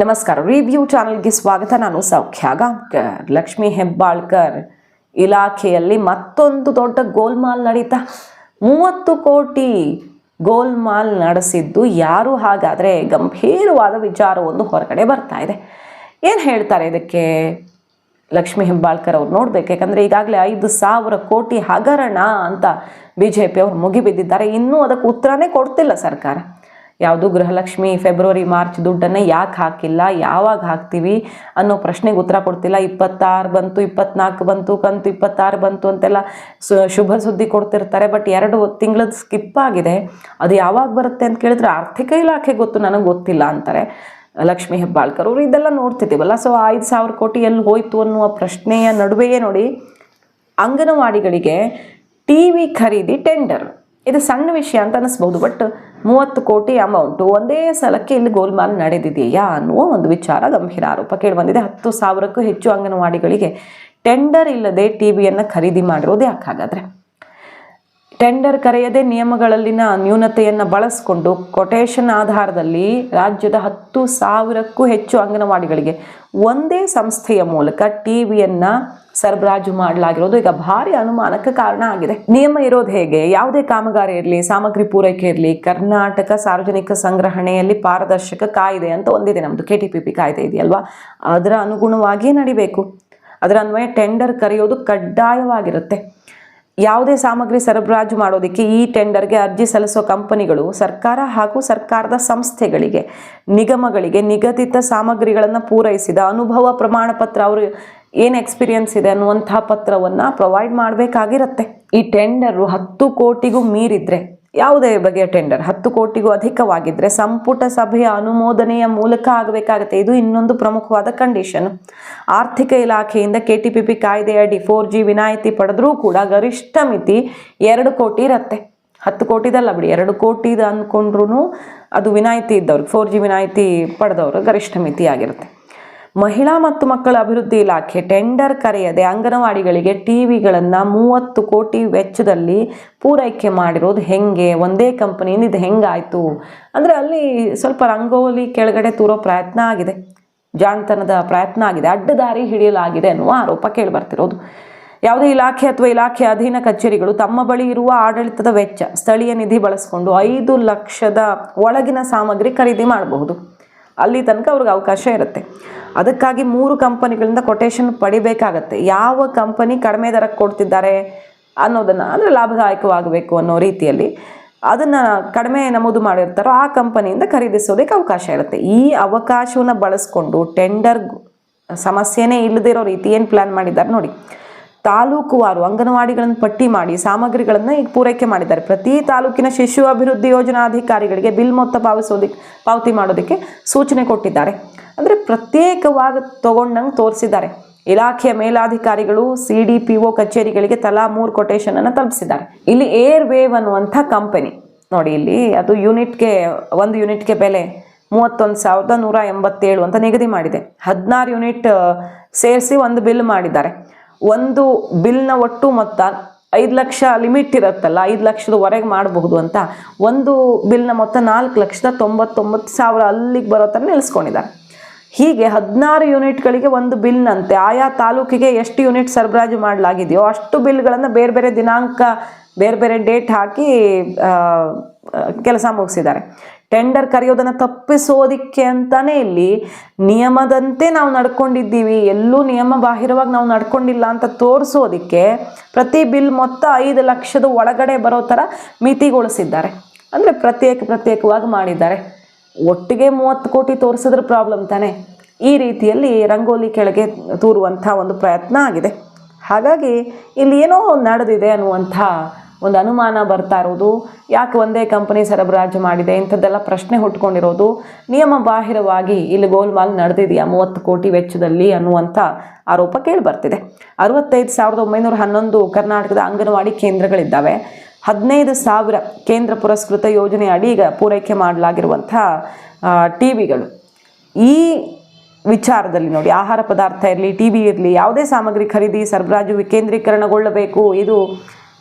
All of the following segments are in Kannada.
ನಮಸ್ಕಾರ. ರಿವ್ಯೂ ಚಾನಲ್ಗೆ ಸ್ವಾಗತ. ನಾನು ಸೌಖ್ಯ ಗಾಂವ್ಕರ್ ಲಕ್ಷ್ಮಿ ಹೆಬ್ಬಾಳ್ಕರ್ ಇಲಾಖೆಯಲ್ಲಿ ಮತ್ತೊಂದು ದೊಡ್ಡ ಗೋಲ್ಮಾಲ್ ನಡೀತಾ ಮೂವತ್ತು ಕೋಟಿ ಗೋಲ್ಮಾಲ್ ನಡೆಸಿದ್ದು ಯಾರು ಹಾಗಾದರೆ ಗಂಭೀರವಾದ ವಿಚಾರವೊಂದು ಹೊರಗಡೆ ಬರ್ತಾ ಇದೆ. ಏನು ಹೇಳ್ತಾರೆ ಇದಕ್ಕೆ ಲಕ್ಷ್ಮಿ ಹೆಬ್ಬಾಳ್ಕರ್ ಅವ್ರು ನೋಡ್ಬೇಕು? ಯಾಕಂದರೆ ಈಗಾಗಲೇ ಐದು ಸಾವಿರ ಕೋಟಿ ಹಗರಣ ಅಂತ ಬಿ ಜೆ ಪಿ ಅವರು ಮುಗಿಬಿದ್ದಿದ್ದಾರೆ. ಇನ್ನೂ ಅದಕ್ಕೆ ಉತ್ತರನೇ ಕೊಡ್ತಿಲ್ಲ ಸರ್ಕಾರ. ಯಾವುದು ಗೃಹಲಕ್ಷ್ಮಿ, ಫೆಬ್ರವರಿ, ಮಾರ್ಚ್ ದುಡ್ಡನ್ನು ಯಾಕೆ ಹಾಕಿಲ್ಲ, ಯಾವಾಗ ಹಾಕ್ತೀವಿ ಅನ್ನೋ ಪ್ರಶ್ನೆಗೆ ಉತ್ತರ ಕೊಡ್ತಿಲ್ಲ. ಇಪ್ಪತ್ತಾರು ಬಂತು, ಇಪ್ಪತ್ನಾಲ್ಕು ಬಂತು, ಕಂತು ಇಪ್ಪತ್ತಾರು ಬಂತು ಅಂತೆಲ್ಲ ಶುಭ ಸುದ್ದಿ ಕೊಡ್ತಿರ್ತಾರೆ. ಬಟ್ ಎರಡು ತಿಂಗಳದ್ದು ಸ್ಕಿಪ್ ಆಗಿದೆ. ಅದು ಯಾವಾಗ ಬರುತ್ತೆ ಅಂತ ಕೇಳಿದ್ರೆ ಆರ್ಥಿಕ ಇಲಾಖೆ ಗೊತ್ತು, ನನಗೆ ಗೊತ್ತಿಲ್ಲ ಅಂತಾರೆ. ಲಕ್ಷ್ಮಿ ಹೆಬ್ಬಾಳ್ಕರ್ ಅವರು ಇದೆಲ್ಲ ನೋಡ್ತಿದ್ದೀವಲ್ಲ. ಸೊ, ಐದು ಸಾವಿರ ಕೋಟಿ ಎಲ್ಲಿ ಹೋಯ್ತು ಅನ್ನುವ ಪ್ರಶ್ನೆಯ ನಡುವೆಯೇ ನೋಡಿ, ಅಂಗನವಾಡಿಗಳಿಗೆ ಟಿ ವಿ ಖರೀದಿ ಟೆಂಡರ್. ಇದು ಸಣ್ಣ ವಿಷಯ ಅಂತ ಅನ್ನಿಸ್ಬೋದು. ಬಟ್ ಮೂವತ್ತು ಕೋಟಿ ಅಮೌಂಟು ಒಂದೇ ಸಲಕ್ಕೆ ಇಲ್ಲಿ ಗೋಲ್ಮಾಲ್ ನಡೆದಿದೆಯಾ ಅನ್ನುವ ಒಂದು ವಿಚಾರ ಗಂಭೀರ ಆರೋಪ ಕೇಳಿಬಂದಿದೆ. ಹತ್ತು ಸಾವಿರಕ್ಕೂ ಹೆಚ್ಚು ಅಂಗನವಾಡಿಗಳಿಗೆ ಟೆಂಡರ್ ಇಲ್ಲದೆ ಟಿ ವಿಯನ್ನು ಖರೀದಿ ಮಾಡಿರೋದು ಯಾಕೆ ಹಾಗಾದರೆ ಟೆಂಡರ್ ಕರೆಯದೆ ನಿಯಮಗಳಲ್ಲಿನ ನ್ಯೂನತೆಯನ್ನು ಬಳಸಿಕೊಂಡು ಕೊಟೇಶನ್ ಆಧಾರದಲ್ಲಿ ರಾಜ್ಯದ ಹತ್ತು ಸಾವಿರಕ್ಕೂ ಹೆಚ್ಚು ಅಂಗನವಾಡಿಗಳಿಗೆ ಒಂದೇ ಸಂಸ್ಥೆಯ ಮೂಲಕ ಟಿ ವಿಯನ್ನು ಸರಬರಾಜು ಮಾಡಲಾಗಿರೋದು ಈಗ ಭಾರಿ ಅನುಮಾನಕ್ಕೆ ಕಾರಣ ಆಗಿದೆ. ನಿಯಮ ಇರೋದು ಹೇಗೆ? ಯಾವುದೇ ಕಾಮಗಾರಿ ಇರಲಿ, ಸಾಮಗ್ರಿ ಪೂರೈಕೆ ಇರಲಿ, ಕರ್ನಾಟಕ ಸಾರ್ವಜನಿಕ ಸಂಗ್ರಹಣೆಯಲ್ಲಿ ಪಾರದರ್ಶಕ ಕಾಯ್ದೆ ಅಂತ ಒಂದಿದೆ. ನಮ್ಮದು ಕೆ ಟಿ ಪಿ ಪಿ ಕಾಯ್ದೆ ಇದೆಯಲ್ವಾ? ಅದರ ಅನುಗುಣವಾಗಿಯೇ ನಡಿಬೇಕು. ಅದರ ಅನ್ವಯ ಟೆಂಡರ್ ಕರೆಯೋದು ಕಡ್ಡಾಯವಾಗಿರುತ್ತೆ. ಯಾವುದೇ ಸಾಮಗ್ರಿ ಸರಬರಾಜು ಮಾಡೋದಕ್ಕೆ ಈ ಟೆಂಡರ್ಗೆ ಅರ್ಜಿ ಸಲ್ಲಿಸೋ ಕಂಪನಿಗಳು ಸರ್ಕಾರ ಹಾಗೂ ಸರ್ಕಾರದ ಸಂಸ್ಥೆಗಳಿಗೆ, ನಿಗಮಗಳಿಗೆ ನಿಗದಿತ ಸಾಮಗ್ರಿಗಳನ್ನು ಪೂರೈಸಿದ ಅನುಭವ ಪ್ರಮಾಣ ಪತ್ರ ಅವರು ಏನು ಎಕ್ಸ್ಪೀರಿಯನ್ಸ್ ಇದೆ ಅನ್ನುವಂಥ ಪತ್ರವನ್ನು ಪ್ರೊವೈಡ್ ಮಾಡಬೇಕಾಗಿರುತ್ತೆ. ಈ ಟೆಂಡರು ಹತ್ತು ಕೋಟಿಗೂ ಮೀರಿದ್ರೆ ಯಾವುದೇ ಬಗೆಯ ಟೆಂಡರ್ ಹತ್ತು ಕೋಟಿಗೂ ಅಧಿಕವಾಗಿದ್ದರೆ ಸಂಪುಟ ಸಭೆಯ ಅನುಮೋದನೆಯ ಮೂಲಕ ಆಗಬೇಕಾಗುತ್ತೆ. ಇದು ಇನ್ನೊಂದು ಪ್ರಮುಖವಾದ ಕಂಡೀಷನ್ ಆರ್ಥಿಕ ಇಲಾಖೆಯಿಂದ ಕೆ ಟಿ ಪಿ ಪಿ ಕಾಯ್ದೆಯಡಿ ಫೋರ್ ಜಿ ವಿನಾಯಿತಿ ಪಡೆದರೂ ಕೂಡ ಗರಿಷ್ಠ ಮಿತಿ ಎರಡು ಕೋಟಿ ಇರುತ್ತೆ. ಹತ್ತು ಕೋಟಿದಲ್ಲ ಬಿಡಿ, ಎರಡು ಕೋಟಿದು ಅಂದ್ಕೊಂಡ್ರೂ ಅದು ವಿನಾಯಿತಿ ಇದ್ದವ್ರಿಗೆ ಫೋರ್ ಜಿ ವಿನಾಯಿತಿ ಪಡೆದವರು ಗರಿಷ್ಠ ಮಿತಿ ಆಗಿರುತ್ತೆ. ಮಹಿಳಾ ಮತ್ತು ಮಕ್ಕಳ ಅಭಿವೃದ್ಧಿ ಇಲಾಖೆ ಟೆಂಡರ್ ಕರೆಯದೆ ಅಂಗನವಾಡಿಗಳಿಗೆ ಟಿವಿಗಳನ್ನು ಮೂವತ್ತು ಕೋಟಿ ವೆಚ್ಚದಲ್ಲಿ ಪೂರೈಕೆ ಮಾಡಿರೋದು ಹೆಂಗೆ? ಒಂದೇ ಕಂಪನಿಯಿಂದ ಇದು ಹೆಂಗಾಯಿತು? ಅಂದರೆ ಅಲ್ಲಿ ಸ್ವಲ್ಪ ರಂಗೋಲಿ ಕೆಳಗಡೆ ತೂರೋ ಪ್ರಯತ್ನ ಆಗಿದೆ. ಜಾಣತನದ ಪ್ರಯತ್ನ ಆಗಿದೆ. ಅಡ್ಡದಾರಿ ಹಿಡಿಯಲಾಗಿದೆ ಅನ್ನುವ ಆರೋಪ ಕೇಳಿಬರ್ತಿರೋದು. ಯಾವುದೇ ಇಲಾಖೆ ಅಥವಾ ಇಲಾಖೆ ಅಧೀನ ಕಚೇರಿಗಳು ತಮ್ಮ ಬಳಿ ಇರುವ ಆಡಳಿತದ ವೆಚ್ಚ ಸ್ಥಳೀಯ ನಿಧಿ ಬಳಸಿಕೊಂಡು ಐದು ಲಕ್ಷದ ಒಳಗಿನ ಸಾಮಗ್ರಿ ಖರೀದಿ ಮಾಡಬಹುದು. ಅಲ್ಲಿ ತನಕ ಅವ್ರಿಗೆ ಅವಕಾಶ ಇರುತ್ತೆ. ಅದಕ್ಕಾಗಿ ಮೂರು ಕಂಪನಿಗಳಿಂದ ಕೊಟೇಶನ್ ಪಡಿಬೇಕಾಗತ್ತೆ. ಯಾವ ಕಂಪನಿ ಕಡಿಮೆ ದರಕ್ಕೆ ಕೊಡ್ತಿದ್ದಾರೆ ಅನ್ನೋದನ್ನು ಅಂದರೆ ಲಾಭದಾಯಕವಾಗಬೇಕು ಅನ್ನೋ ರೀತಿಯಲ್ಲಿ ಅದನ್ನು ಕಡಿಮೆ ನಮೂದು ಮಾಡಿರ್ತಾರೋ ಆ ಕಂಪನಿಯಿಂದ ಖರೀದಿಸೋದಕ್ಕೆ ಅವಕಾಶ ಇರುತ್ತೆ. ಈ ಅವಕಾಶವನ್ನು ಬಳಸ್ಕೊಂಡು ಟೆಂಡರ್ ಸಮಸ್ಯೆನೇ ಇಲ್ಲದಿರೋ ರೀತಿ ಏನು ಪ್ಲ್ಯಾನ್ ಮಾಡಿದ್ದಾರೆ ನೋಡಿ. ತಾಲೂಕುವಾರು ಅಂಗನವಾಡಿಗಳನ್ನು ಪಟ್ಟಿ ಮಾಡಿ ಸಾಮಗ್ರಿಗಳನ್ನು ಈಗ ಪೂರೈಕೆ ಮಾಡಿದ್ದಾರೆ. ಪ್ರತಿ ತಾಲೂಕಿನ ಶಿಶು ಅಭಿವೃದ್ಧಿ ಯೋಜನಾಧಿಕಾರಿಗಳಿಗೆ ಬಿಲ್ ಮೊತ್ತ ಪಾವತಿಸೋದಕ್ಕೆ ಪಾವತಿ ಮಾಡೋದಕ್ಕೆ ಸೂಚನೆ ಕೊಟ್ಟಿದ್ದಾರೆ. ಅಂದರೆ ಪ್ರತ್ಯೇಕವಾಗಿ ತಗೊಂಡಂಗೆ ತೋರಿಸಿದ್ದಾರೆ. ಇಲಾಖೆಯ ಮೇಲಾಧಿಕಾರಿಗಳು, ಸಿ ಡಿ ಪಿ ಒ ಕಚೇರಿಗಳಿಗೆ ತಲಾ ಮೂರು ಕೊಟೇಶನನ್ನು ತಲುಪಿಸಿದ್ದಾರೆ. ಇಲ್ಲಿ ಏರ್ ವೇವ್ ಅನ್ನುವಂಥ ಕಂಪನಿ. ನೋಡಿ ಇಲ್ಲಿ ಅದು ಯೂನಿಟ್ಗೆ, ಒಂದು ಯೂನಿಟ್ಗೆ ಬೆಲೆ ಮೂವತ್ತೊಂದು ಸಾವಿರದ ನೂರ ಎಂಬತ್ತೇಳು ಅಂತ ನಿಗದಿ ಮಾಡಿದೆ. ಹದಿನಾರು ಯೂನಿಟ್ ಸೇರಿಸಿ ಒಂದು ಬಿಲ್ ಮಾಡಿದ್ದಾರೆ. ಒಂದು ಬಿಲ್ನ ಒಟ್ಟು ಮೊತ್ತ ಐದು ಲಕ್ಷ ಲಿಮಿಟ್ ಇರುತ್ತಲ್ಲ, ಐದು ಲಕ್ಷದವರೆಗೆ ಮಾಡಬಹುದು ಅಂತ ಒಂದು ಬಿಲ್ನ ಮೊತ್ತ ನಾಲ್ಕು ಲಕ್ಷದ ತೊಂಬತ್ತೊಂಬತ್ತು ಸಾವಿರ ಅಲ್ಲಿಗೆ ಬರೋ ಥರ ನಿಲ್ಲಿಸ್ಕೊಂಡಿದ್ದಾರೆ ಹೀಗೆ ಹದಿನಾರು ಯೂನಿಟ್ಗಳಿಗೆ ಒಂದು ಬಿಲ್ನಂತೆ ಆಯಾ ತಾಲೂಕಿಗೆ ಎಷ್ಟು ಯೂನಿಟ್ ಸರಬರಾಜು ಮಾಡಲಾಗಿದೆಯೋ ಅಷ್ಟು ಬಿಲ್ಗಳನ್ನು ಬೇರೆ ಬೇರೆ ದಿನಾಂಕ, ಬೇರೆ ಬೇರೆ ಡೇಟ್ ಹಾಕಿ ಕೆಲಸ ಮುಗಿಸಿದ್ದಾರೆ. ಟೆಂಡರ್ ಕರೆಯೋದನ್ನು ತಪ್ಪಿಸೋದಿಕ್ಕೆ ಅಂತಾನೆ ಇಲ್ಲಿ ನಿಯಮದಂತೆ ನಾವು ನಡ್ಕೊಂಡಿದ್ದೀವಿ, ಎಲ್ಲೂ ನಿಯಮ ಬಾಹಿರವಾಗಿ ನಾವು ನಡ್ಕೊಂಡಿಲ್ಲ ಅಂತ ತೋರಿಸೋದಿಕ್ಕೆ ಪ್ರತಿ ಬಿಲ್ ಮೊತ್ತ ಐದು ಲಕ್ಷದ ಒಳಗಡೆ ಬರೋ ಥರ ಮಿತಿಗೊಳಿಸಿದ್ದಾರೆ. ಅಂದರೆ ಪ್ರತ್ಯೇಕ ಪ್ರತ್ಯೇಕವಾಗಿ ಮಾಡಿದ್ದಾರೆ. ಒಟ್ಟಿಗೆ ಮೂವತ್ತು ಕೋಟಿ ತೋರಿಸಿದ್ರೆ ಪ್ರಾಬ್ಲಮ್ ತಾನೇ? ಈ ರೀತಿಯಲ್ಲಿ ರಂಗೋಲಿ ಕೆಳಗೆ ತೂರುವಂಥ ಒಂದು ಪ್ರಯತ್ನ ಆಗಿದೆ. ಹಾಗಾಗಿ ಇಲ್ಲಿ ಏನೋ ನಡೆದಿದೆ ಅನ್ನುವಂಥ ಒಂದು ಅನುಮಾನ ಬರ್ತಾ ಇರೋದು, ಯಾಕೆ ಒಂದೇ ಕಂಪನಿ ಸರಬರಾಜು ಮಾಡಿದೆ, ಇಂಥದ್ದೆಲ್ಲ ಪ್ರಶ್ನೆ ಹುಟ್ಕೊಂಡಿರೋದು. ನಿಯಮ ಬಾಹಿರವಾಗಿ ಇಲ್ಲಿ ಗೋಲ್ಮಾಲ್ ನಡೆದಿದೆಯಾ? ಮೂವತ್ತು ಕೋಟಿ ವೆಚ್ಚದಲ್ಲಿ ಅನ್ನುವಂಥ ಆರೋಪ ಕೇಳಿ ಬರ್ತಿದೆ ಅರವತ್ತೈದು ಸಾವಿರದ ಒಂಬೈನೂರ ಹನ್ನೊಂದು ಕರ್ನಾಟಕದ ಅಂಗನವಾಡಿ ಕೇಂದ್ರಗಳಿದ್ದಾವೆ. ಹದಿನೈದು ಸಾವಿರ ಕೇಂದ್ರ ಪುರಸ್ಕೃತ ಯೋಜನೆ ಅಡಿ ಈಗ ಪೂರೈಕೆ ಮಾಡಲಾಗಿರುವಂಥ ಟಿ ವಿಗಳು. ಈ ವಿಚಾರದಲ್ಲಿ ನೋಡಿ, ಆಹಾರ ಪದಾರ್ಥ ಇರಲಿ, ಟಿ ವಿ ಇರಲಿ, ಯಾವುದೇ ಸಾಮಗ್ರಿ ಖರೀದಿ, ಸರಬರಾಜು ವಿಕೇಂದ್ರೀಕರಣಗೊಳ್ಳಬೇಕು, ಇದು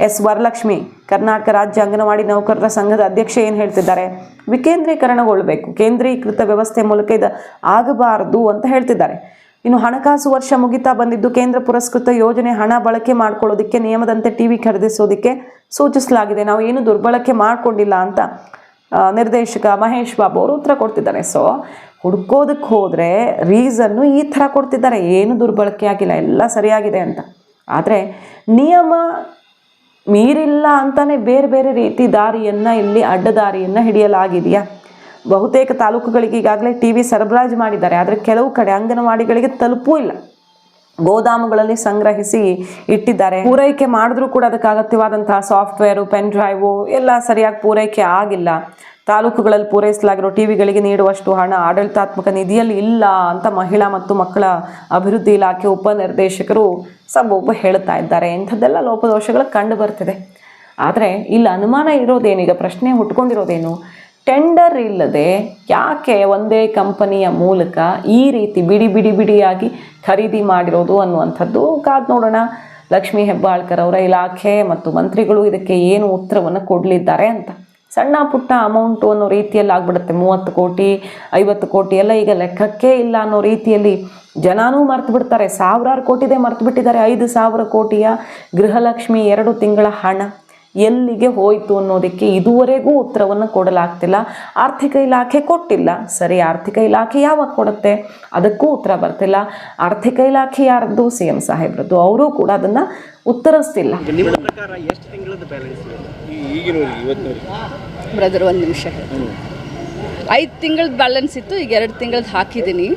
ಎಸ್ ವರಲಕ್ಷ್ಮಿ ಕರ್ನಾಟಕ ರಾಜ್ಯ ಅಂಗನವಾಡಿ ನೌಕರರ ಸಂಘದ ಅಧ್ಯಕ್ಷ ಏನು ಹೇಳ್ತಿದ್ದಾರೆ? ವಿಕೇಂದ್ರೀಕರಣಗೊಳ್ಳಬೇಕು ಕೇಂದ್ರೀಕೃತ ವ್ಯವಸ್ಥೆ ಮೂಲಕ ಇದು ಆಗಬಾರದು ಅಂತ ಹೇಳ್ತಿದ್ದಾರೆ. ಇನ್ನು ಹಣಕಾಸು ವರ್ಷ ಮುಗಿತಾ ಬಂದಿದ್ದು ಕೇಂದ್ರ ಪುರಸ್ಕೃತ ಯೋಜನೆ ಹಣ ಬಳಕೆ ಮಾಡ್ಕೊಳ್ಳೋದಕ್ಕೆ, ನಿಯಮದಂತೆ ಟಿ ವಿ ಖರೀದಿಸೋದಕ್ಕೆ ಸೂಚಿಸಲಾಗಿದೆ. ನಾವು ಏನು ದುರ್ಬಳಕೆ ಮಾಡಿಕೊಂಡಿಲ್ಲ ಅಂತ ನಿರ್ದೇಶಕ ಮಹೇಶ್ ಬಾಬು ಅವರು ಉತ್ತರ ಕೊಡ್ತಿದ್ದಾರೆ. ಸೊ ಹುಡ್ಕೋದಕ್ಕೆ ಹೋದರೆ ರೀಸನ್ನು ಈ ಥರ ಕೊಡ್ತಿದ್ದಾರೆ. ಏನು ದುರ್ಬಳಕೆ ಆಗಿಲ್ಲ, ಎಲ್ಲ ಸರಿಯಾಗಿದೆ ಅಂತ. ಆದರೆ ನಿಯಮ ಮೀರಿಲ್ಲ ಅಂತಾನೆ ಬೇರೆ ಬೇರೆ ರೀತಿ ದಾರಿಯನ್ನು ಇಲ್ಲಿ ಅಡ್ಡದಾರಿಯನ್ನು ಹಿಡಿಯಲಾಗಿದೆಯಾ? ಬಹುತೇಕ ತಾಲೂಕುಗಳಿಗೆ ಈಗಾಗಲೇ ಟಿ ವಿ ಸರಬರಾಜು ಮಾಡಿದ್ದಾರೆ. ಆದರೆ ಕೆಲವು ಕಡೆ ಅಂಗನವಾಡಿಗಳಿಗೆ ತಲುಪೂ ಇಲ್ಲ. ಗೋದಾಮುಗಳಲ್ಲಿ ಸಂಗ್ರಹಿಸಿ ಇಟ್ಟಿದ್ದಾರೆ. ಪೂರೈಕೆ ಮಾಡಿದ್ರೂ ಕೂಡ ಅದಕ್ಕೆ ಅಗತ್ಯವಾದಂತಹ ಸಾಫ್ಟ್ವೇರು, ಪೆನ್ ಡ್ರೈವು ಎಲ್ಲ ಸರಿಯಾಗಿ ಪೂರೈಕೆ ಆಗಿಲ್ಲ. ತಾಲೂಕುಗಳಲ್ಲಿ ಪೂರೈಸಲಾಗಿರೋ ಟಿವಿಗಳಿಗೆ ನೀಡುವಷ್ಟು ಹಣ ಆಡಳಿತಾತ್ಮಕ ನಿಧಿಯಲ್ಲಿ ಇಲ್ಲ ಅಂತ ಮಹಿಳಾ ಮತ್ತು ಮಕ್ಕಳ ಅಭಿವೃದ್ಧಿ ಇಲಾಖೆ ಉಪನಿರ್ದೇಶಕರು ಸಬೊಬ್ಬ ಹೇಳ್ತಾ ಇದ್ದಾರೆ. ಇಂಥದ್ದೆಲ್ಲ ಲೋಪದೋಷಗಳು ಕಂಡು ಬರ್ತಿದೆ ಆದರೆ ಇಲ್ಲಿ ಅನುಮಾನ ಇರೋದೇನೀಗ ಪ್ರಶ್ನೆ ಹುಟ್ಕೊಂಡಿರೋದೇನು? ಟೆಂಡರ್ ಇಲ್ಲದೆ ಯಾಕೆ ಒಂದೇ ಕಂಪನಿಯ ಮೂಲಕ ಈ ರೀತಿ ಬಿಡಿ ಬಿಡಿ ಬಿಡಿಯಾಗಿ ಖರೀದಿ ಮಾಡಿರೋದು ಅನ್ನುವಂಥದ್ದು ಕಾದು ನೋಡೋಣ. ಲಕ್ಷ್ಮೀ ಹೆಬ್ಬಾಳ್ಕರ್ ಅವರ ಇಲಾಖೆ ಮತ್ತು ಮಂತ್ರಿಗಳು ಇದಕ್ಕೆ ಏನು ಉತ್ತರವನ್ನು ಕೊಡಲಿದ್ದಾರೆ ಅಂತ. ಸಣ್ಣ ಪುಟ್ಟ ಅಮೌಂಟು ಅನ್ನೋ ರೀತಿಯಲ್ಲಿ ಆಗ್ಬಿಡುತ್ತೆ. ಮೂವತ್ತು ಕೋಟಿ, ಐವತ್ತು ಕೋಟಿ ಎಲ್ಲ ಈಗ ಲೆಕ್ಕಕ್ಕೆ ಇಲ್ಲ ಅನ್ನೋ ರೀತಿಯಲ್ಲಿ ಜನನೂ ಮರ್ತು ಬಿಡ್ತಾರೆ. ಸಾವಿರಾರು ಕೋಟಿದೆ ಮರ್ತು ಬಿಟ್ಟಿದ್ದಾರೆ. ಐದು ಸಾವಿರ ಕೋಟಿಯ ಗೃಹಲಕ್ಷ್ಮಿ ಎರಡು ತಿಂಗಳ ಹಣ ಎಲ್ಲಿಗೆ ಹೋಯಿತು ಅನ್ನೋದಕ್ಕೆ ಇದುವರೆಗೂ ಉತ್ತರವನ್ನು ಕೊಡಲಾಗ್ತಿಲ್ಲ. ಆರ್ಥಿಕ ಇಲಾಖೆ ಕೊಟ್ಟಿಲ್ಲ. ಸರಿ, ಆರ್ಥಿಕ ಇಲಾಖೆ ಯಾವಾಗ ಕೊಡುತ್ತೆ? ಅದಕ್ಕೂ ಉತ್ತರ ಬರ್ತಿಲ್ಲ. ಆರ್ಥಿಕ ಇಲಾಖೆ ಯಾರದ್ದು? ಸಿ ಎಂ ಸಾಹೇಬ್ರದ್ದು. ಅವರು ಕೂಡ ಅದನ್ನು ಉತ್ತರಿಸ್ತಿಲ್ಲ. ಈಗಿನವರಿಗೆ ಇವತ್ತಿನವರಿಗೆ ಬ್ರದರ್ ಒಂದು ನಿಮಿಷ ಹೇಳ್ತೀನಿ. ಐದು ತಿಂಗಳದ್ದು ಬ್ಯಾಲೆನ್ಸ್ ಇತ್ತು ಈಗ ಎರಡು ತಿಂಗಳದ್ದು ಹಾಕಿದ್ದೀನಿ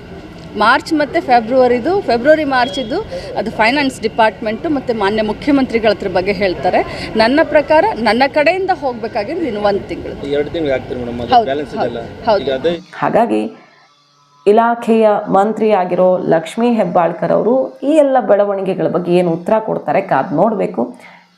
ಮಾರ್ಚ್ ಮತ್ತು ಫೆಬ್ರವರಿದು ಫೆಬ್ರವರಿ ಮಾರ್ಚಿದ್ದು ಅದು ಫೈನಾನ್ಸ್ ಡಿಪಾರ್ಟ್ಮೆಂಟು ಮತ್ತು ಮಾನ್ಯ ಮುಖ್ಯಮಂತ್ರಿಗಳ ಹತ್ರ ಬಗ್ಗೆ ಹೇಳ್ತಾರೆ. ನನ್ನ ಪ್ರಕಾರ ನನ್ನ ಕಡೆಯಿಂದ ಹೋಗಬೇಕಾಗಿರೋದು ಇನ್ನು ಒಂದು ತಿಂಗಳು. ಎರಡು ತಿಂಗಳು ಹೌದು, ಹಾಗಾಗಿ ಇಲಾಖೆಯ ಮಂತ್ರಿ ಆಗಿರೋ ಲಕ್ಷ್ಮೀ ಹೆಬ್ಬಾಳ್ಕರ್ ಅವರು ಈ ಎಲ್ಲ ಬೆಳವಣಿಗೆಗಳ ಬಗ್ಗೆ ಏನು ಉತ್ತರ ಕೊಡ್ತಾರೆ ಕಾದ್ ನೋಡಬೇಕು.